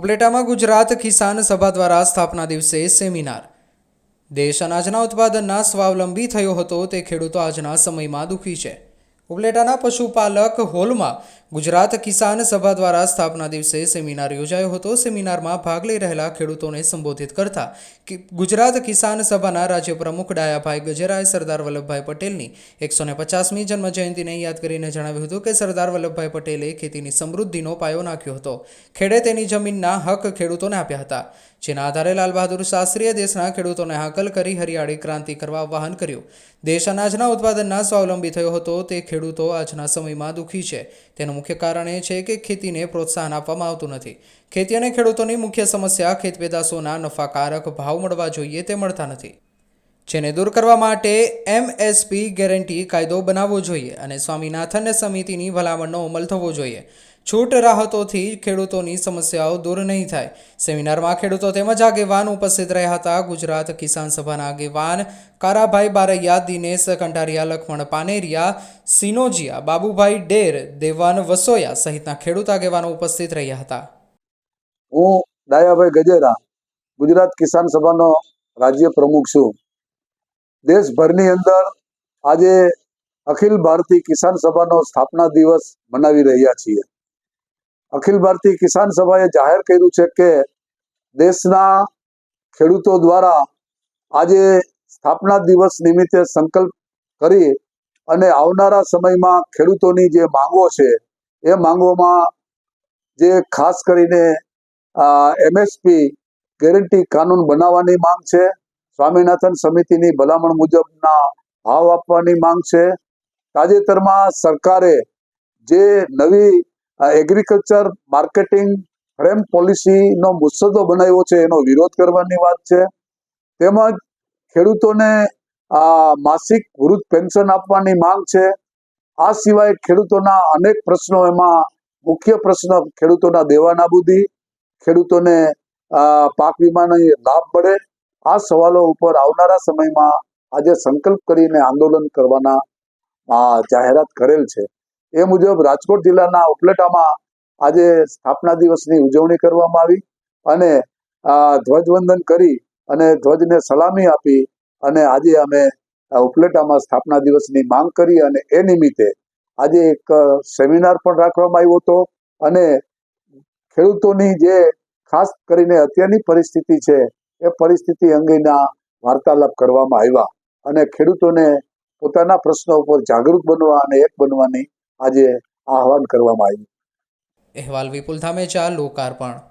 ઉપલેટામાં ગુજરાત કિસાન સભા દ્વારા સ્થાપના દિવસે સેમિનાર. દેશ અનાજના ઉત્પાદનના સ્વાવલંબી થયો હતો, તે ખેડૂતો આજના સમયમાં દુઃખી છે. ઉપલેટાના પશુપાલક હોલમાં ગુજરાત કિસાન સભા દ્વારા સ્થાપના દિવસે સેમિનાર યોજાયો હતો. સેમિનારમાં ભાગ લઈ રહેલા ખેડૂતોને સંબોધિત કરતા ગુજરાત કિસાન સભાના રાજ્ય પ્રમુખ ડાયાભાઈ ગજેરાએ સરદાર વલ્લભભાઈ પટેલની એકસો ને પચાસમી જન્મજયંતિને યાદ કરીને જણાવ્યું હતું કે સરદાર વલ્લભભાઈ પટેલે ખેતીની સમૃદ્ધિનો પાયો નાખ્યો હતો. ખેડે તેની જમીનના હક ખેડૂતોને આપ્યા હતા. જેના આધારે લાલ બહાદુર શાસ્ત્રીએ દેશના ખેડૂતોને હાકલ કરી હરિયાળી ક્રાંતિ કરવા આહ્વાન કર્યું. દેશ અનાજના ઉત્પાદનના સ્વાવલંબી થયો હતો. તે ખેડૂતો આજના સમયમાં દુઃખી છે. તેનું મુખ્ય કારણ એ છે કે ખેતીને પ્રોત્સાહન આપવામાં આવતું નથી. ખેતી અને ખેડૂતોની મુખ્ય સમસ્યા ખેતપેદાશોના નફાકારક ભાવ મળવા જોઈએ તે મળતા નથી. જેને દૂર કરવા માટે એમએસપી ગેરંટી કાયદો બનાવવો જોઈએ અને સ્વામીનાથન સમિતિની ભલામણનો અમલ થવો જોઈએ. છૂટ રાહતોથી ખેડૂતોની સમસ્યાઓ દૂર નહીં થાય. સેમિનારમાં ખેડૂતો તેમજ આગેવાન ઉપસ્થિત રહ્યા હતા. ગુજરાત કિસાન સભાના આગેવાન કારાભાઈ બારૈયા, દિનેશ કંટારિયા, લખમણ પાનેરિયા, સિનોજિયા, બાબુભાઈ ડેર, દેવાન વસોયા સહિતના ખેડૂત આગેવાનો ઉપસ્થિત રહ્યા હતા. હું ડાયાભાઈ ગજેરા, ગુજરાત કિસાન સભાનો રાજ્ય પ્રમુખ છું. દેશભરની અંદર આજે અખિલ ભારતીય કિસાન સભાનો સ્થાપના દિવસ મનાવી રહ્યા છીએ. અખિલ ભારતીય કિસાન સભાએ જાહેર કર્યું છે કે દેશના ખેડૂતો દ્વારા આજે સ્થાપના દિવસ નિમિત્તે સંકલ્પ કરી અને આવનારા સમયમાં ખેડૂતોની જે માંગો છે, એ માંગોમાં જે ખાસ કરીને એમએસપી ગેરંટી કાનૂન બનાવવાની માંગ છે. સ્વામિનાથન સમિતિની ભલામણ મુજબના ભાવ આપવાની માંગ છે. તાજેતરમાં સરકારે જે નવી એગ્રીકલ્ચર માર્કેટિંગ ફ્રેમ પોલિસીનો મુસદ્દો બનાવ્યો છે એનો વિરોધ કરવાની વાત છે. તેમજ ખેડૂતોને આ માસિક વૃદ્ધ પેન્શન આપવાની માંગ છે. આ સિવાય ખેડૂતોના અનેક પ્રશ્નો એમાં મુખ્ય પ્રશ્ન ખેડૂતોના દેવાનાબૂદી, ખેડૂતોને પાક વીમાનો લાભ મળે આ સવાલો ઉપર આવનારા સમયમાં આજે સંકલ્પ કરીને આંદોલન કરવાના જાહેરાત કરેલ છે. એ મુજબ રાજકોટ જિલ્લાના ઉપલેટામાં આજે સ્થાપના દિવસની ઉજવણી કરવામાં આવી અને ધ્વજવંદન કરી અને ધ્વજને સલામી આપી અને આજે અમે ઉપલેટામાં સ્થાપના દિવસની માંગ કરી અને એ નિમિત્તે આજે એક સેમિનાર પણ રાખવામાં આવ્યો હતો અને ખેડૂતોની જે ખાસ કરીને અત્યારની પરિસ્થિતિ છે એ પરિસ્થિતિ અંગેના વાર્તાલાપ કરવામાં આવ્યા અને ખેડૂતોને પોતાના પ્રશ્નો ઉપર જાગૃત બનવા અને એક બનવાની આજે આહવાન કરવામાં આવ્યું. અહેવાલ વિપુલ ધામેચા, લોકાર્પણ.